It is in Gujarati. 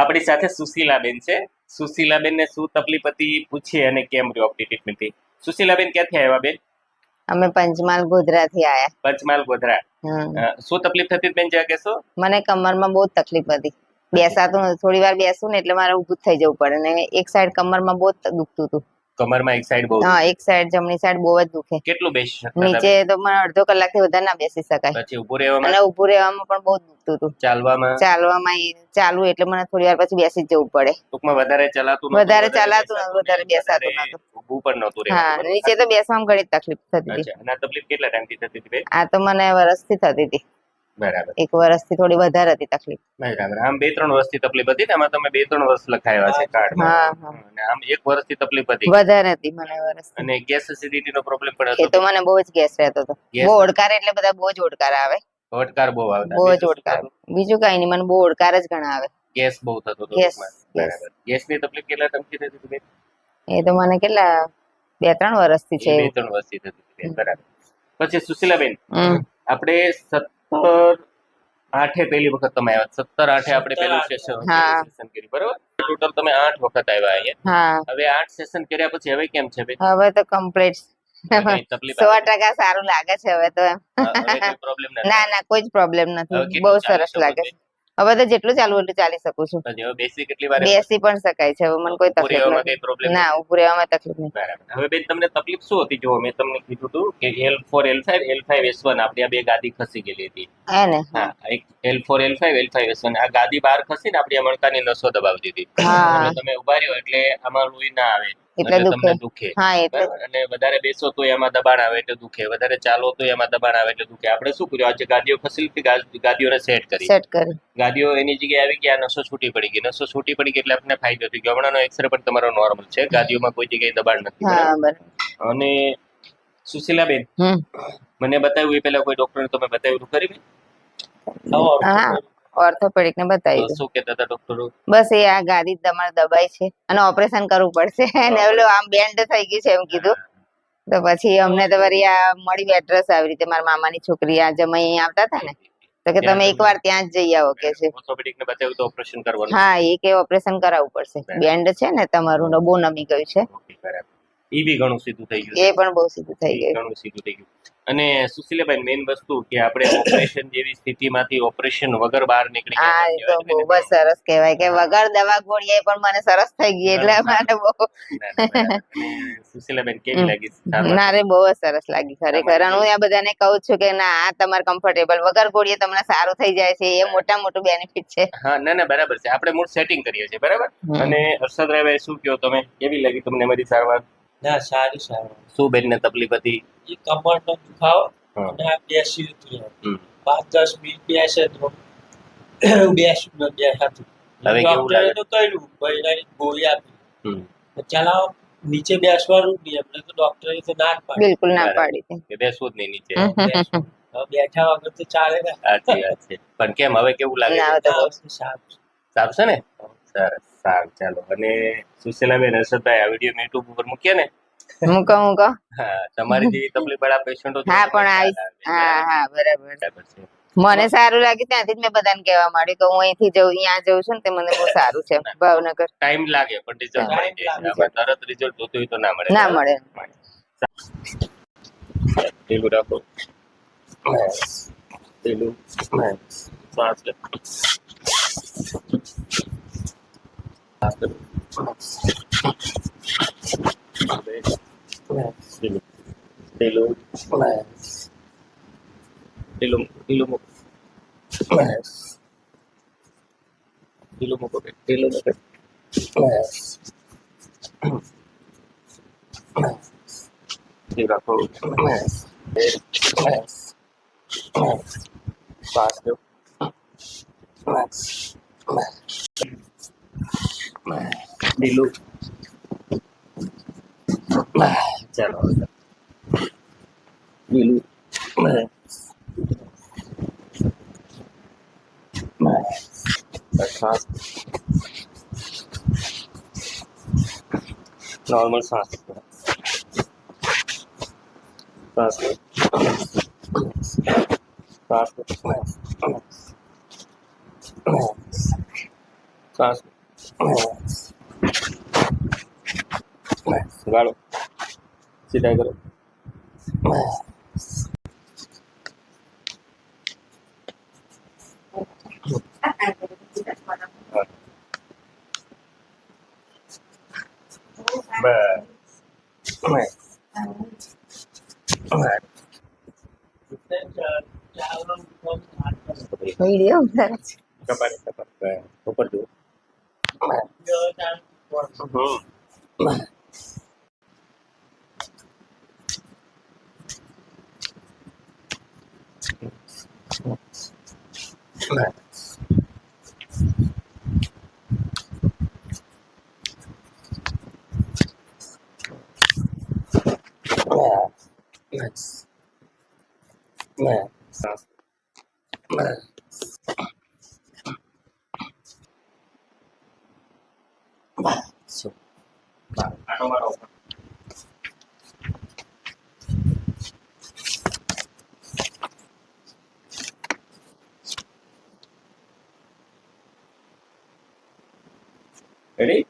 આપણી સાથે સુશીલાબેન છે. સુશીલાબેન ને શું તકલીફ હતી? પૂછીએ અને કેમ રહ્યો આપણી ટ્રીટમેન્ટ સુશીલાબેન ક્યાંથી આવ્યા બેન? અમે પંચમહાલ ગોધરાથી આયા. પંચમહાલ ગોધરા. શું તકલીફ થતી બેન જ્યાં કહેશો? મને કમરમાં બહુ તકલીફ હતી. બેસાતું. થોડી વાર બેસું ને એટલે મારે ઊભું થઈ જવું પડે ને એક સાઈડ કમરમાં બહુ દુખતું હતું. કમરમાં એક સાઈડ બહુ હા એક સાઈડ જમણી સાઈડ બહુ જ દુખે. કેટલું બેસી શકતા નીચે તો મને અડધો કલાકથી વધારે ના બેસી શકાય. પછી ઉભું રહેવામાં? અને ઊભું રહેવામાં પણ બહુ દુખતું હતું. ચાલવામાં? ચાલવામાં ચાલુ એટલે મને થોડી વાર પછી બેસી જવું પડે. ટૂંકમાં વધારે ચલાતું વધારે ચલાતું વધારે બેસાતું નતું ઊભું પણ નહોતું હા નીચે તો બેસવામાં ઘણી તકલીફ થતી હતી. અને આ તકલીફ કેટલા ટાઈમથી થતી હતી આ તો મને વરસથી થતી હતી. બરાબર. એક વર્ષથી થોડી વધારે હતી તકલીફ. બરાબર. આમ બે ત્રણ વર્ષથી તકલીફ હતી એમાં તમે બે ત્રણ વર્ષ લખાયા છે કાર્ડમાં. અને આમ એક વર્ષથી તકલીફ હતી. વધારે હતી મને વર્ષ અને ગેસ એસિડિટી નો પ્રોબ્લેમ પણ એ હતો તો મને બહુ જ ગેસ રહેતો હતો. બહુ ઓડકાર એટલે બધા બહુ જ ઓડકાર આવે. ઓડકાર બહુ આવે બહુ જ ઓડકાર. બીજું કઈ નહીં મને બહુ ઓડકાર જ ઘણા આવે ગેસ બહુ થતો હતો બરાબર. ગેસની તકલીફ કેટલા ટાઈમથી થતી હતી એ તો મને કેટલા બે ત્રણ વર્ષથી છે બે ત્રણ વર્ષથી થતી બરાબર. પછી સુશીલાબેન. આપણે સત્તર. આઠે પહેલી વખત તમે આવ્યા. સત્તર આઠે આપણે પહેલું સેશન. સેશન કર્યું. બરાબર? ટોટલ તમે આઠ વખત આવ્યા અહીંયા. હવે આઠ સેશન કર્યા પછી હવે કેમ છે હવે તો કમ્પ્લીટ સો ટકા સારું લાગે છે હવે તો એમ. હા, હવે કોઈ પ્રોબ્લેમ નથી. ના ના કોઈ જ પ્રોબ્લેમ નથી. બહુ સરસ લાગે છો? હવે તો જેટલું ચાલવું એટલું ચાલી શકું છું. બેસી કેટલી વાર બેસી પણ શકાય છે હવે મને કોઈ તકલીફ ના ઉભું રહેવામાં તકલીફ નહીં હવે બેન તમને તકલીફ શું હતી? જો મેં તમને કીધું હતું કે L four L five L five S one આપણી આ બે ગાદી ખસી ગયેલી હતી. હે ને. હા એક L four L five L five S one આ ગાદી બહાર ખસીને આપણી આ મણકાની નસો દબાવી દીધી તમે ઊભા રહ્યો એટલે આમાં લોહી ના આવે. એટલે દુખે. દુખે. હા એટલે અને વધારે બેસો તો એમાં દબાણ આવે એટલે દુખે. વધારે ચાલો તો એમાં દબાણ આવે એટલે દુખે. આપણે શું કર્યું? આજે ગાદીઓ ફેસિલિટી ગાદીઓને સેટ કરી. સેટ કરી. ગાદીઓ એની જગ્યાએ આવી ગયા નસો છૂટી પડી ગઈ. નસો છૂટી પડી ગઈ એટલે આપણને ફાયદો થઈ ગયો હમણાંનો એક્સરે પણ તમારો નોર્મલ છે. ગાદીઓમાં કોઈ જગ્યાએ દબાણ નથી. અને સુશીલાબેન મને બતાવ્યું એ પહેલા કોઈ ડોક્ટરને તમે બતાવ્યું કરી ખરી બેન? હા. ઓર્થોપેડિક ને બતાવી તો શું કહેતા હતા ડોક્ટરો બસ એ આ ગાદી તમારે દબાઈ છે. અને ઓપરેશન કરવું પડશે. ને ઓલો આમ બેન્ડ થઈ ગયું છે એમ કીધું. તો પછી અમને તો વળી આ મળી એડ્રેસ આવી રીતે. મારા મામાની છોકરી આ જમાઈ અહીં આવતા હતા ને. તો કે તમે એકવાર ત્યાં જ જઈ આવો કે છે. ઓર્થોપેડિકને બતાવ્યું તો ઓપરેશન કરવાનું. હા એ કે ઓપરેશન કરાવવું પડશે. બેન્ડ છે ને તમારું ને બહુ નમી ગયું છે. એ બી ઘણું સીધું થઈ ગયું એ પણ બહુ સીધું થઈ ગયું ઘણું સીધું થઈ ગયું. અને સુશીલાબેન મેઇન વસ્તુ કે આપણે ઓપરેશન જેવી સ્થિતિમાંથી ઓપરેશન વગર બહાર નીકળી હા એ તો બહુ જ સરસ કહેવાય કે વગર દવા ગોળીએ પણ મને સરસ થઈ ગઈ એટલે મને બહુ. સુશીલાબેન કેવી લાગી? ના રે બહુ સરસ લાગી ખરેખર. અને હું આ બધાને કહું છું કે ના આ તમારે કમ્ફર્ટેબલ વગર ગોળીએ તમને સારું થઈ જાય છે એ મોટા મોટું બેનિફિટ છે. હા ના ના બરાબર છે. આપણે મૂળ સેટિંગ કરીએ છીએ બરાબર? અને અને રાવે શું કહો તમે? કેવી લાગી તમને મારી સારવાર? ના સારી સારું. શું બેનને તકલીફ હતી? એ કમરનો દુખાવો અને આ બેસી હતું પાંચ દસ મિનિટ બેસે તો બેસું ને બેસાતું હવે કેવું લાગે? તો કહ્યું બૈરાની ગોળી આપી. હમ. ચલાવો નીચે બેસવાનું નહીં એમને તો ડોક્ટરે તો ના જ પાડી. બિલકુલ ના પાડી કે બેસવું જ નહીં નીચે. બેઠા વગર તો ચાલે ને. સાચી વાત છે. પણ કેમ હવે કેવું લાગે? સારું છે. ને? સરસ. સારું ચાલો. અને સુશીલાબેન હર્ષદભાઈ આ વીડિયો મેં યુટ્યુબ ઉપર મૂકીએ ને? હું કહું હું તમારી જેવી તકલીફ વાળા પેશન્ટો હા પણ આવી હા હા બરાબર. મને સારું લાગ્યું ત્યાંથી જ મેં બધાને કહેવા માંડ્યું કે હું અહીંથી જઉં અહીંયા જઉં છું ને તે મને બહુ સારું છે. ભાવનગર. ટાઈમ લાગે પણ રિઝલ્ટ મળી જાય તરત રિઝલ્ટ જોતું હોય તો ના મળે. ના મળે. ઢીલું રાખો. ઢીલું શ્વાસ લે rápido. Thank you. શ્વાસ લે. પેલું પેલું પેલું પેલું મૂકો પેલું મૂકો બેન. પેલું મૂકો પેલું રાખો શ્વાસ લો પેલું ચાલો પેલું શ્વાસ નોર્મલ શ્વાસ શ્વાસ લો શ્વાસ લો શ્વાસ ગાળો સીધા કરો બસ વીડિયો ઉતારે છે. કપાળે Mm-hmm. Nice. Nice. Nice. So, tá. Ready?